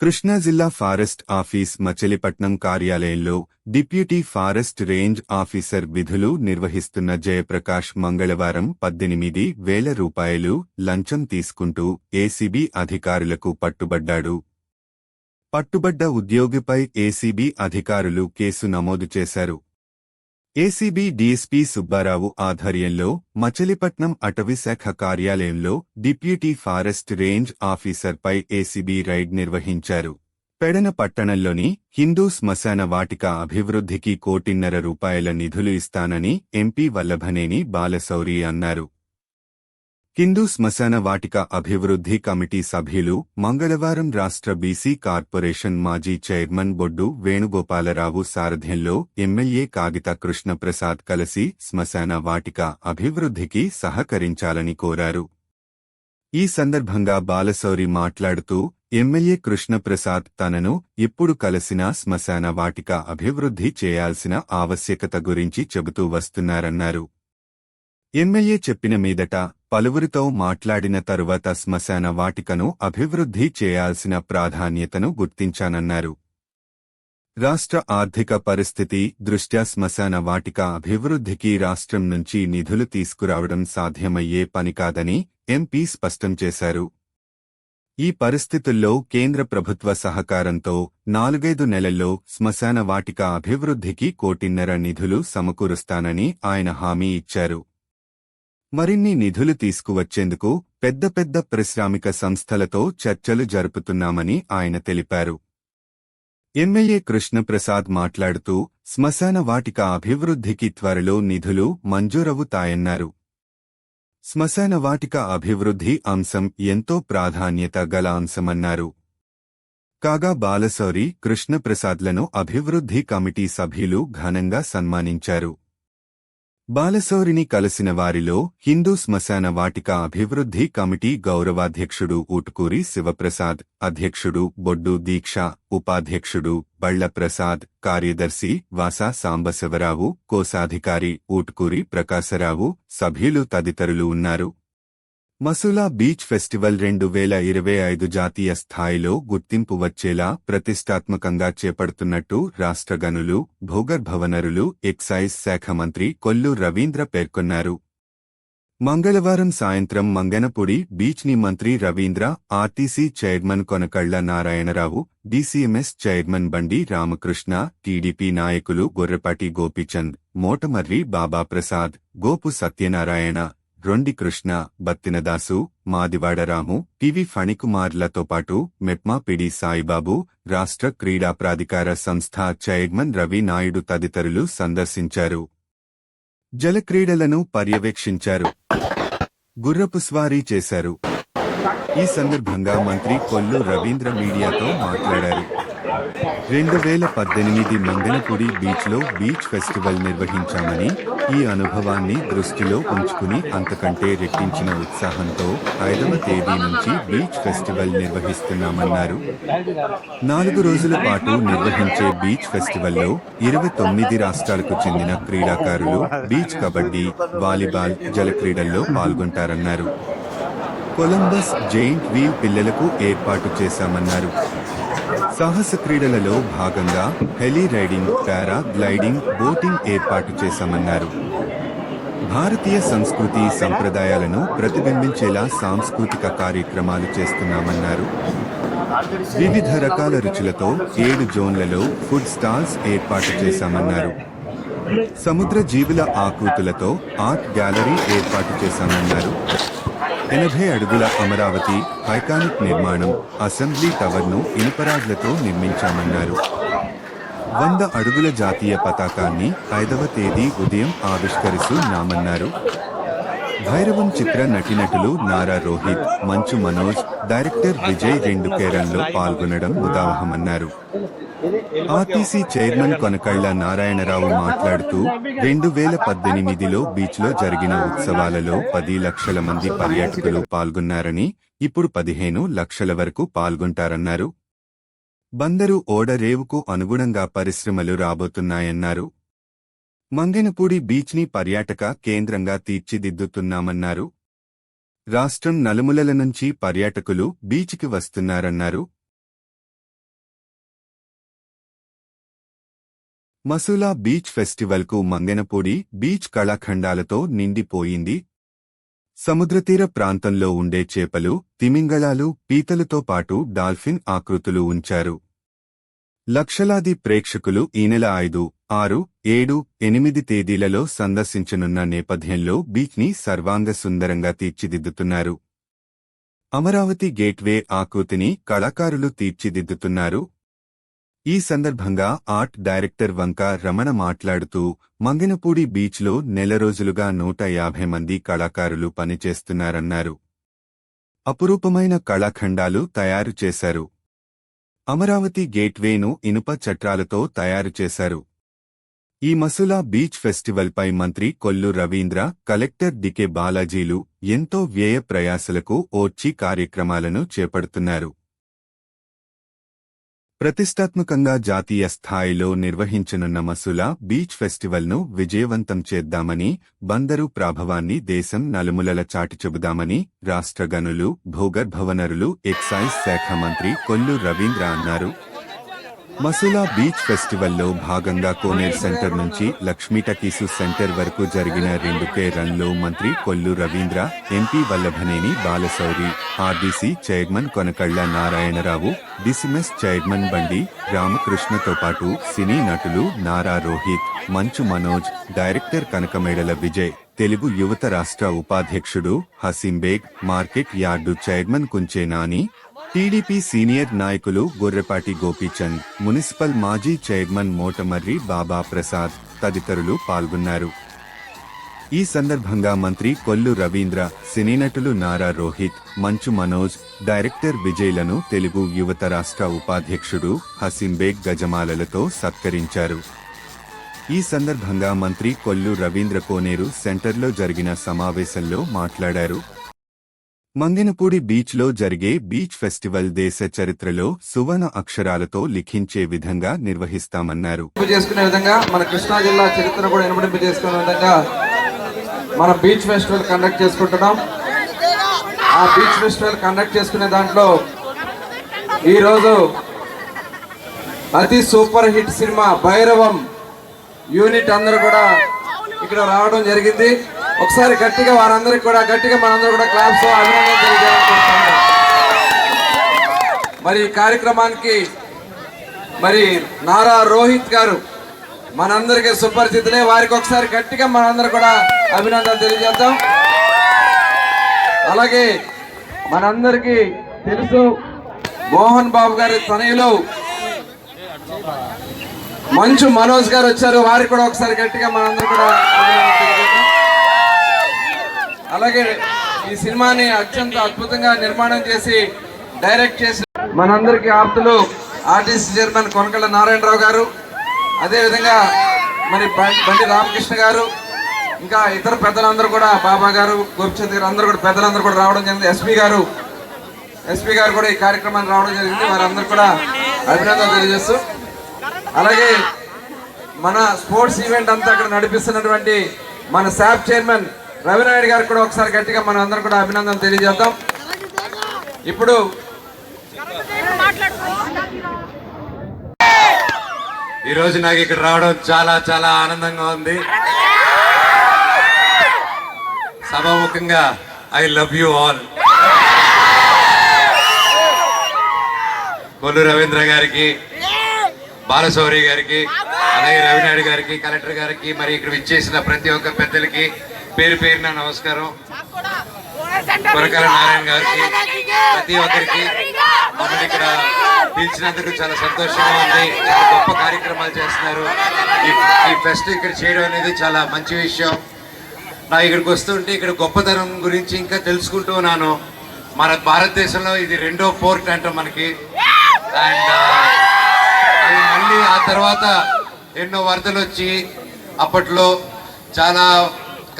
కృష్ణా జిల్లా forest office Machilipatnam కార్యాలయంలో deputy forest range officer విధులు నిర్వహిస్తున్న జయప్రకాష్ మంగళవారం పద్దెనిమిది వేల రూపాయలు లంచం తీసుకుంటూ ఏసీబీ అధికారులకు పట్టుబడ్డాడు. పట్టుబడ్డ ఉద్యోగిపై ఏసీబీ అధికారులు కేసు నమోదు చేశారు. ఏసీబీ డీఎస్పీ సుబ్బారావు ఆధ్వర్యంలో మచిలీపట్నం అటవీశాఖ కార్యాలయంలో డిప్యూటీ ఫారెస్ట్ రేంజ్ ఆఫీసర్పై ఏసీబీ రైడ్ నిర్వహించారు. పెడన పట్టణంలోని హిందూ శ్మశాన వాటిక అభివృద్ధికి కోటిన్నర రూపాయల నిధులు ఇస్తానని ఎంపీ వల్లభనేని బాలశౌరి అన్నారు. హిందూ శ్మశాన వాటిక అభివృద్ధి కమిటీ సభ్యులు మంగళవారం రాష్ట్ర బీసీ కార్పొరేషన్ మాజీ చైర్మన్ బొడ్డు వేణుగోపాలరావు సారథ్యంలో ఎమ్మెల్యే కాగిత కృష్ణప్రసాద్ కలిసి శ్మశాన వాటిక అభివృద్ధికి సహకరించాలని కోరారు. ఈ సందర్భంగా బాలశౌరి మాట్లాడుతూ ఎమ్మెల్యే కృష్ణప్రసాద్ తనను ఇప్పుడు కలిసిన శ్మశాన వాటిక అభివృద్ధి చేయాల్సిన ఆవశ్యకత గురించి చెబుతూ వస్తున్నారన్నారు. ఎమ్మెల్యే చెప్పిన మీదట పలువురితో మాట్లాడిన తరువాత శ్మశాన వాటికను అభివృద్ధి చేయాల్సిన ప్రాధాన్యతను గుర్తించానన్నారు. రాష్ట్ర ఆర్థిక పరిస్థితి దృష్ట్యా శ్మశాన వాటిక అభివృద్ధికి రాష్ట్రం నుంచి నిధులు తీసుకురావడం సాధ్యమయ్యే పని కాదని ఎంపీ స్పష్టం చేశారు. ఈ పరిస్థితుల్లో కేంద్ర ప్రభుత్వ సహకారంతో నాలుగైదు నెలల్లో శ్మశాన వాటిక అభివృద్ధికి కోటిన్నర నిధులు సమకూరుస్తానని ఆయన హామీ ఇచ్చారు. మరిన్ని నిధులు తీసుకువచ్చేందుకు పెద్ద పెద్ద పారిశ్రామిక సంస్థలతో చర్చలు జరుపుతున్నామని ఆయన తెలిపారు. ఎమ్మెల్యే కృష్ణప్రసాద్ మాట్లాడుతూ శ్మశాన వాటిక అభివృద్ధికి త్వరలో నిధులు మంజూరవుతాయన్నారు. శ్మశాన వాటిక అభివృద్ధి అంశం ఎంతో ప్రాధాన్యత గల అంశమన్నారు. కాగా బాలశౌరి కృష్ణప్రసాద్లను అభివృద్ధి కమిటీ సభ్యులు ఘనంగా సన్మానించారు. బాలశౌరిని కలిసిన వారిలో హిందూ శ్మశాన వాటిక అభివృద్ధి కమిటీ గౌరవాధ్యక్షుడు ఊటుకూరి శివప్రసాద్ అధ్యక్షుడు బొడ్డు దీక్ష ఉపాధ్యక్షుడు బళ్ళప్రసాద్ కార్యదర్శి వాసా సాంబశివరావు కోశాధికారి ఊటుకూరి ప్రకాశరావు సభ్యులు తదితరులు ఉన్నారు. మసులా బీచ్ ఫెస్టివల్ రెండు వేల ఇరవై ఐదు జాతీయ స్థాయిలో గుర్తింపు వచ్చేలా ప్రతిష్టాత్మకంగా చేపడుతున్నట్టు రాష్ట్ర గనులు భూగర్భవనరులు ఎక్సైజ్ శాఖ మంత్రి కొల్లు రవీంద్ర పేర్కొన్నారు. మంగళవారం సాయంత్రం మంగనపూడి బీచ్ని మంత్రి Ravindra RTC chairman Konakalla Narayanarao DCMS chairman Bandi Ramakrishna TDP నాయకులు గొర్రెపాటి గోపీచంద్ మోటమర్రి బాబాప్రసాద్ గోపు సత్యనారాయణ రొండి కృష్ణ బత్తినదాసు మాదివాడరాము టివి ఫణికుమార్లతో పాటు మెప్మా పిడి సాయిబాబు రాష్ట్ర క్రీడా ప్రాధికార సంస్థ చైర్మన్ రవి నాయుడు తదితరులు సందర్శించారు. జలక్రీడలను పర్యవేక్షించారు. గుర్రపు స్వారీ చేశారు. ఈ సందర్భంగా మంత్రి కొల్లు రవీంద్ర మీడియాతో మాట్లాడారు. రెండు వేల పద్దెనిమిది మంగనపూడి బీచ్లో బీచ్ ఫెస్టివల్ నిర్వహించామని ఈ అనుభవాన్ని దృష్టిలో ఉంచుకుని అంతకంటే రెట్టించిన ఉత్సాహంతో ఐదవ తేదీ నుంచి బీచ్ ఫెస్టివల్ నిర్వహిస్తున్నామన్నారు. నాలుగు రోజుల పాటు నిర్వహించే బీచ్ ఫెస్టివల్లో ఇరవై తొమ్మిది రాష్ట్రాలకు చెందిన క్రీడాకారులు బీచ్ కబడ్డీ వాలీబాల్ జలక్రీడల్లో పాల్గొంటారన్నారు. కొలంబస్ జైంట్ వీల్ పిల్లలకు ఏర్పాటు చేశామన్నారు. సాహస క్రీడలలో భాగంగా హెలీ రైడింగ్ పారా గ్లైడింగ్ బోటింగ్ ఏర్పాటు చేశామన్నారు. భారతీయ సంస్కృతి సంప్రదాయాలను ప్రతిబింబించేలా సాంస్కృతిక కార్యక్రమాలు చేస్తున్నామన్నారు. వివిధ రకాల రుచులతో ఏడు జోన్లలో ఫుడ్ స్టాల్స్ ఏర్పాటు చేశామన్నారు. సముద్ర జీవుల ఆకృతులతో ఆర్ట్ గ్యాలరీ ఏర్పాటు చేశామన్నారు. ఎనభై అడుగుల అమరావతి ఐకానిక్ నిర్మాణం అసెంబ్లీ టవర్ను ఇనుపరాడ్లతో నిర్మించామన్నారు. వంద అడుగుల జాతీయ పతాకాన్ని ఐదవ తేదీ ఉదయం ఆవిష్కరిస్తున్నామన్నారు భైరవం చిత్ర నటినటులు నారా రోహిత్ మంచు మనోజ్ డైరెక్టర్ విజయ్ రెండు కేరళలో పాల్గొనడం ఉదాహమన్నారు. ఆర్టీసీ చైర్మన్ కొనకళ్ళ నారాయణరావు మాట్లాడుతూ రెండు వేల పద్దెనిమిదిలో బీచ్లో జరిగిన ఉత్సవాలలో పది లక్షల మంది పర్యాటకులు పాల్గొన్నారని ఇప్పుడు పదిహేను లక్షల వరకు పాల్గొంటారన్నారు. బందరు ఓడరేవుకు అనుగుణంగా పరిశ్రమలు రాబోతున్నాయన్నారు. మంగెనపూడి బీచ్ని పర్యాటక కేంద్రంగా తీర్చిదిద్దుతున్నామన్నారు. రాష్ట్రం నలుమూలల నుంచి పర్యాటకులు బీచ్కి వస్తున్నారన్నారు. మసూలా బీచ్ ఫెస్టివల్కు మంగెనపూడి బీచ్ కళాఖండాలతో నిండిపోయింది. సముద్రతీర ప్రాంతంలో ఉండే చేపలు తిమింగళాలు పీతలతో పాటు డాల్ఫిన్ ఆకృతులు ఉంచారు. లక్షలాది ప్రేక్షకులు ఈ నెల ఐదు ఆరు ఏడు ఎనిమిది తేదీలలో సందర్శించనున్న నేపథ్యంలో బీచ్ని సర్వాంగ సుందరంగా తీర్చిదిద్దుతున్నారు. అమరావతి గేట్వే ఆకృతిని కళాకారులు తీర్చిదిద్దుతున్నారు. ఈ సందర్భంగా ఆర్ట్ డైరెక్టర్ వంక రమణ మాట్లాడుతూ మంగినపూడి బీచ్లో నెల రోజులుగా నూట యాభై మంది కళాకారులు పనిచేస్తున్నారన్నారు. అపురూపమైన కళాఖండాలు తయారు చేశారు. అమరావతి గేట్వేను ఇనుప చట్రాలతో తయారు చేశారు. ఈ మసులా బీచ్ ఫెస్టివల్పై మంత్రి కొల్లు రవీంద్ర కలెక్టర్ డికే బాలాజీలు ఎంతో వ్యయ ప్రయాసలకు ఓర్చి కార్యక్రమాలను చేపడుతున్నారు. ప్రతిష్టాత్మకంగా జాతీయ స్థాయిలో నిర్వహించనున్న మసులా బీచ్ ఫెస్టివల్ను విజయవంతం చేద్దామని బందరు ప్రాభవాన్ని దేశం నలుమూలల చాటి చెబుదామని రాష్ట్ర గనులు భూగర్భవనరులు ఎక్సైజ్ శాఖ మంత్రి కొల్లు రవీంద్ర అన్నారు. మసులా బీచ్ ఫెస్టివల్లో భాగంగా కోనేర్ సెంటర్ నుంచి లక్ష్మీ టకీసు సెంటర్ వరకు జరిగిన రెండు కే రన్లో మంత్రి Kollu Ravindra MP Vallabhaneni Balashowry RTC chairman Konakalla Narayanarao DCMS chairman Bandi రామకృష్ణతో పాటు సినీ నటులు నారా రోహిత్ మంచు మనోజ్ డైరెక్టర్ కనకమేడల విజయ్ తెలుగు యువత రాష్ట్ర ఉపాధ్యక్షుడు Haseembeg market yard chairman Kunche Nani TDP senior నాయకులు గొర్రెపాటి గోపీచంద్ మున్సిపల్ మాజీ చైర్మన్ మోటమర్రి బాబా ప్రసాద్ తదితరులు పాల్గొన్నారు. ఈ సందర్భంగా మంత్రి కొల్లు రవీంద్ర సినీ నటులు నారా రోహిత్ మంచు మనోజ్ డైరెక్టర్ విజయ్లను తెలుగు యువత రాష్ట్ర ఉపాధ్యక్షుడు హసీంబేగ్ గజమాలలతో సత్కరించారు. ఈ సందర్భంగా మంత్రి కొల్లు రవీంద్ర కోనేరు సెంటర్లో జరిగిన సమావేశంలో మాట్లాడారు. మందినపూడి బీచ్లో జరిగే బీచ్ ఫెస్టివల్ దేశ చరిత్రలో సువర్ణ అక్షరాలతో లిఖించే విధంగా నిర్వహిస్తామన్నారు. చేసుకునే విధంగా మన కృష్ణా జిల్లా చరిత్ర కూడా ఇనుమడింపు చేసుకునే విధంగా మన బీచ్ ఫెస్టివల్ కండక్ట్ చేసుకుంటున్నాం. ఆ బీచ్ ఫెస్టివల్ కండక్ట్ చేసుకునే దాంట్లో ఈరోజు అతి super hit cinema Bhairavam unit అందరూ కూడా ఇక్కడ రావడం జరిగింది. ఒకసారి గట్టిగా వారందరికి కూడా గట్టిగా మనందరూ కూడా క్లాప్స్ అభినందన మరి కార్యక్రమానికి మరి నారా రోహిత్ గారు మనందరికీ సుపరిచితులే. వారికి ఒకసారి గట్టిగా మనందరూ కూడా అభినందన తెలియజేద్దాం. అలాగే మనందరికీ తెలుసు మోహన్ బాబు గారి తనయులు మంచు మనోజ్ గారు వచ్చారు. వారికి కూడా ఒకసారి గట్టిగా మనందరూ కూడా అలాగే ఈ సినిమాని అత్యంత అద్భుతంగా నిర్మాణం చేసి డైరెక్ట్ చేసి మనందరికీ ఆప్తులు ఆర్టిస్ట్ చైర్మన్ కొనకళ్ళ నారాయణరావు గారు అదేవిధంగా మరి బండి రామకృష్ణ గారు ఇంకా ఇతర పెద్దలందరూ కూడా బాబా గారు గోపిచంద్ గారు అందరూ కూడా పెద్దలందరూ కూడా రావడం జరిగింది. ఎస్పీ గారు ఎస్పీ గారు కూడా ఈ కార్యక్రమాన్ని రావడం జరిగింది. వారందరూ కూడా అభినందనలు తెలియజేస్తూ అలాగే మన స్పోర్ట్స్ ఈవెంట్ అంతా అక్కడ నడిపిస్తున్నటువంటి మన శాప్ చైర్మన్ రవినాయుడు గారికి కూడా ఒకసారి గట్టిగా మనం అందరం కూడా అభినందనలు తెలియజేద్దాం. ఇప్పుడు ఈరోజు నాకు ఇక్కడ రావడం చాలా చాలా ఆనందంగా ఉంది. సభాముఖంగా I love you all. Kollu Ravindra గారికి బాలశౌరి గారికి అలాగే రవినాయుడు గారికి కలెక్టర్ గారికి మరి ఇక్కడ విచ్చేసిన ప్రతి ఒక్క పెద్దలకి పేరు పేరున నమస్కారం. కొరకల నారాయణ గారికి ప్రతి ఒక్కరికి మమ్మల్ని ఇక్కడ పిలిచినందుకు చాలా సంతోషంగా ఉంది. చాలా గొప్ప కార్యక్రమాలు చేస్తున్నారు. ఈ- ఈ ఫెస్ట్ ఇక్కడ చేయడం అనేది చాలా మంచి విషయం. నా ఇక్కడికి వస్తుంటే ఇక్కడ గొప్పతనం గురించి ఇంకా తెలుసుకుంటూ ఉన్నాను. మన భారతదేశంలో ఇది రెండో పోర్ట్ అంట మనకి. అండ్ అది మళ్ళీ ఆ తర్వాత ఎన్నో వరదలు వచ్చి అప్పట్లో చాలా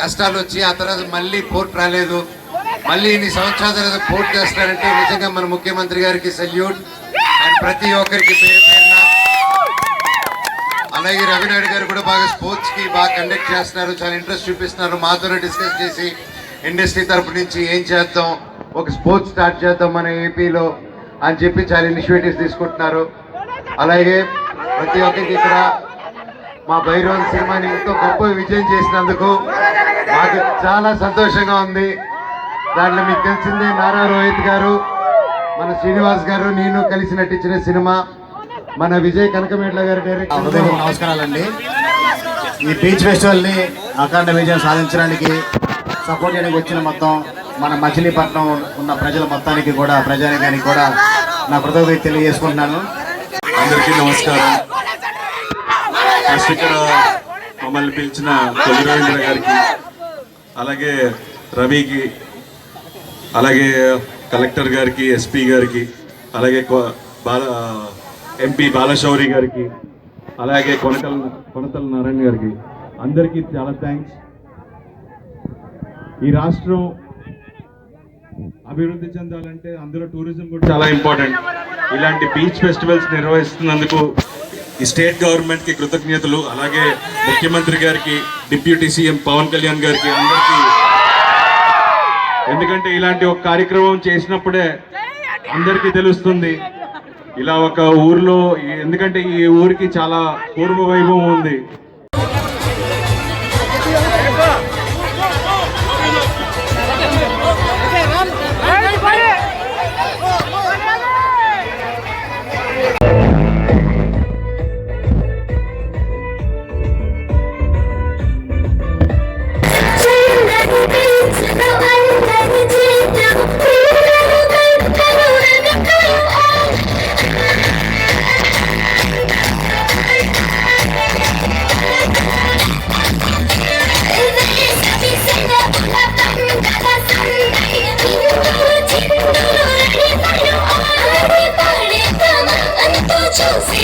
కష్టాలు వచ్చి ఆ తర్వాత మళ్ళీ కోర్టు రాలేదు. మళ్ళీ ఇన్ని సంవత్సరాల తర్వాత కోర్టు చేస్తారంటే నిజంగా మన ముఖ్యమంత్రి గారికి సెల్యూట్. అండ్ ప్రతి ఒక్కరికి పేరు పేరున. అలాగే రవినాయుడు గారు కూడా బాగా స్పోర్ట్స్కి బాగా కండక్ట్ చేస్తున్నారు. చాలా ఇంట్రెస్ట్ చూపిస్తున్నారు. మాతో డిస్కస్ చేసి ఇండస్ట్రీ తరపు నుంచి ఏం చేద్దాం ఒక స్పోర్ట్స్ స్టార్ట్ చేద్దాం మన ఏపీలో అని చెప్పి చాలా ఇనిషియేటివ్స్ తీసుకుంటున్నారు. అలాగే ప్రతి ఒక్కరికి ఇక్కడ మా భైరవన్ సినిమాని ఎంతో గొప్ప విజయం చేసినందుకు మాకు చాలా సంతోషంగా ఉంది. దాంట్లో మీకు తెలిసిందే నారా రోహిత్ గారు మన శ్రీనివాస్ గారు నేను కలిసి నటించిన సినిమా మన విజయ్ కనకమేట్ల గారి డైరెక్షన్. హృదయపూర్వక నమస్కారాలండి. ఈ బీచ్ ఫెస్టివల్ని అఖండ విజయం సాధించడానికి సపోర్ట్ చేయడానికి వచ్చిన మొత్తం మన మచిలీపట్నం ఉన్న ప్రజల మొత్తానికి కూడా ప్రజానికానికి కూడా నా కృతజ్ఞత తెలియజేసుకుంటున్నాను. అందరికీ నమస్కారం. ఫస్ట్ ఇక్కడ మమ్మల్ని పిలిచిన తొలి రవీంద్ర గారికి అలాగే రవికి అలాగే కలెక్టర్ గారికి ఎస్పీ గారికి అలాగే బాల ఎంపీ బాలశౌరి గారికి అలాగే కొనకల కొనతల నారాయణ గారికి అందరికీ చాలా థ్యాంక్స్ ఈ రాష్ట్రం అభివృద్ధి చెందాలంటే అందులో టూరిజం కూడా చాలా ఇంపార్టెంట్ ఇలాంటి బీచ్ ఫెస్టివల్స్ నిర్వహిస్తున్నందుకు ఈ స్టేట్ గవర్నమెంట్కి కృతజ్ఞతలు అలాగే ముఖ్యమంత్రి గారికి డిప్యూటీ సీఎం పవన్ కళ్యాణ్ గారికి అందరికీ. ఎందుకంటే ఇలాంటి ఒక కార్యక్రమం చేసినప్పుడే అందరికీ తెలుస్తుంది ఇలా ఒక ఊర్లో ఎందుకంటే ఈ ఊరికి చాలా పూర్వ వైభవం ఉంది. చూసి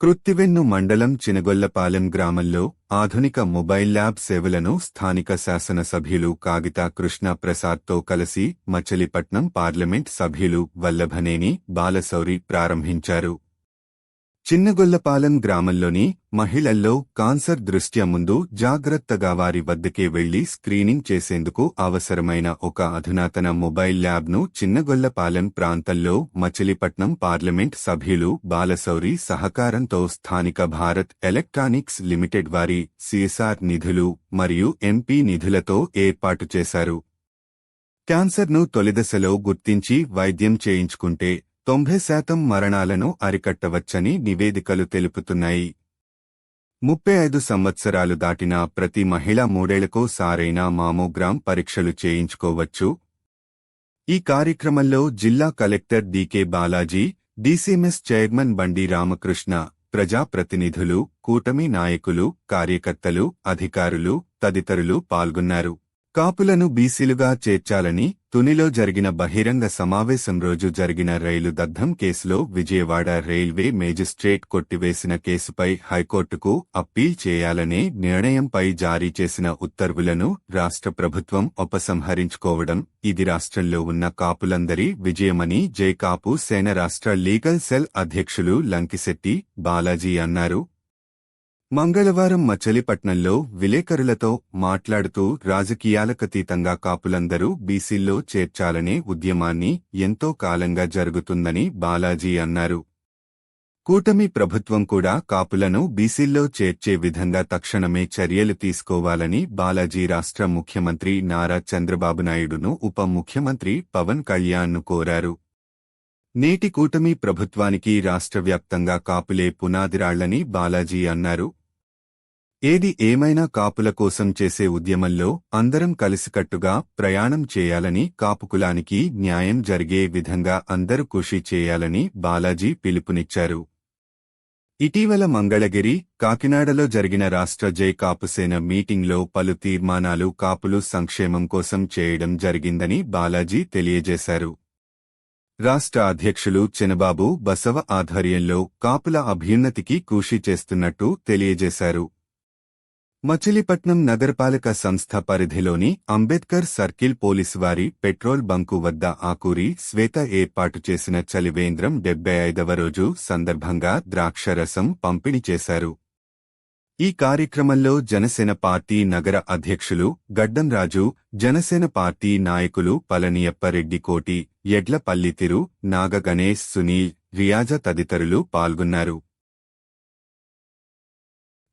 కృత్తివెన్ను మండలం చినగొల్లపాలెం గ్రామంలో ఆధునిక మొబైల్ ల్యాబ్ సేవలను స్థానిక శాసనసభ్యులు కాగితా కృష్ణ ప్రసాద్తో కలిసి మచిలీపట్నం పార్లమెంట్ సభ్యులు వల్లభనేని బాలశౌరి ప్రారంభించారు. చిన్నగొల్లపాలెం గ్రామంలోని మహిళల్లో కాన్సర్ దృష్ట్యా ముందు జాగ్రత్తగా వారి వద్దకే వెళ్ళి స్క్రీనింగ్ చేసేందుకు అవసరమైన ఒక అధునాతన మొబైల్ ల్యాబ్ను చిన్నగొల్లపాలెం ప్రాంతంలో మచిలీపట్నం పార్లమెంట్ సభ్యులు బాలశౌరి సహకారంతో స్థానిక భారత్ ఎలక్ట్రానిక్స్ లిమిటెడ్ వారి సిఎస్ఆర్ నిధులు మరియు ఎంపీ నిధులతో ఏర్పాటు చేశారు. క్యాన్సర్ను తొలిదశలో గుర్తించి వైద్యం చేయించుకుంటే తొంభై శాతం మరణాలను అరికట్టవచ్చని నివేదికలు తెలుపుతున్నాయి. ముప్పై ఐదు సంవత్సరాలు దాటిన ప్రతి మహిళ మూడేళ్ళకో సారైన మామోగ్రామ్ పరీక్షలు చేయించుకోవచ్చు. ఈ కార్యక్రమంలో జిల్లా collector DK Balaji DCMS chairman Bandi Ramakrishna ప్రజాప్రతినిధులు కూటమి నాయకులు కార్యకర్తలు అధికారులు తదితరులు పాల్గొన్నారు. కాపులను బీసీలుగా చేర్చాలని తునిలో జరిగిన బహిరంగ సమావేశం రోజు జరిగిన రైలు దగ్ధం కేసులో విజయవాడ రైల్వే మేజిస్ట్రేట్ కొట్టివేసిన కేసుపై హైకోర్టుకు అప్పీల్ చేయాలనే నిర్ణయంపై జారీ చేసిన ఉత్తర్వులను రాష్ట్ర ప్రభుత్వం ఉపసంహరించుకోవడం ఇది రాష్ట్రంలో ఉన్న కాపులందరి విజయమని జైకాపు సేన రాష్ట్ర లీగల్ సెల్ అధ్యక్షులు లంకిశెట్టి బాలాజీ అన్నారు. మంగళవారం మచిలీపట్నంలో విలేకరులతో మాట్లాడుతూ రాజకీయాలకతీతంగా కాపులందరూ బీసీల్లో చేర్చాలనే ఉద్యమాన్ని ఎంతో కాలంగా జరుగుతుందని బాలాజీ అన్నారు. కూటమి ప్రభుత్వం కూడా కాపులను బీసీల్లో చేర్చే విధంగా తక్షణమే చర్యలు తీసుకోవాలని బాలాజీ రాష్ట్ర ముఖ్యమంత్రి నారా చంద్రబాబు నాయుడును ఉప ముఖ్యమంత్రి పవన్ కళ్యాణ్ను కోరారు. నేటి కూటమి ప్రభుత్వానికి రాష్ట్ర వ్యాప్తంగా కాపులే పునాదిరాళ్ళని బాలాజీ అన్నారు. ఏది ఏమైనా కాపుల కోసం చేసే ఉద్యమంలో అందరం కలిసికట్టుగా ప్రయాణం చేయాలని కాపుకులానికి న్యాయం జరిగే విధంగా అందరూ కృషి చేయాలని బాలాజీ పిలుపునిచ్చారు. ఇటీవల మంగళగిరి కాకినాడలో జరిగిన రాష్ట్ర జై కాపుసేన మీటింగ్లో పలు తీర్మానాలు కాపులు సంక్షేమం కోసం చేయడం జరిగిందని బాలాజీ తెలియజేశారు. రాష్ట్ర అధ్యక్షులు చినబాబు బసవ ఆధ్వర్యంలో కాపుల అభ్యున్నతికి కృషి చేస్తున్నట్టు తెలియజేశారు. మచిలీపట్నం నగరపాలక సంస్థ పరిధిలోని అంబేద్కర్ సర్కిల్ పోలీసువారి పెట్రోల్ బంకు వద్ద ఆకూరి శ్వేత ఏర్పాటు చేసిన చలివేంద్రం డెబ్బై ఐదవ రోజు సందర్భంగా ద్రాక్షరసం పంపిణీ చేశారు. ఈ కార్యక్రమంలో జనసేన పార్టీ నగర అధ్యక్షులు గడ్డంరాజు జనసేన పార్టీ నాయకులు పళనియప్పరెడ్డి కోటి ఎడ్లపల్లి తిరు సునీల్ రియాజ తదితరులు పాల్గొన్నారు.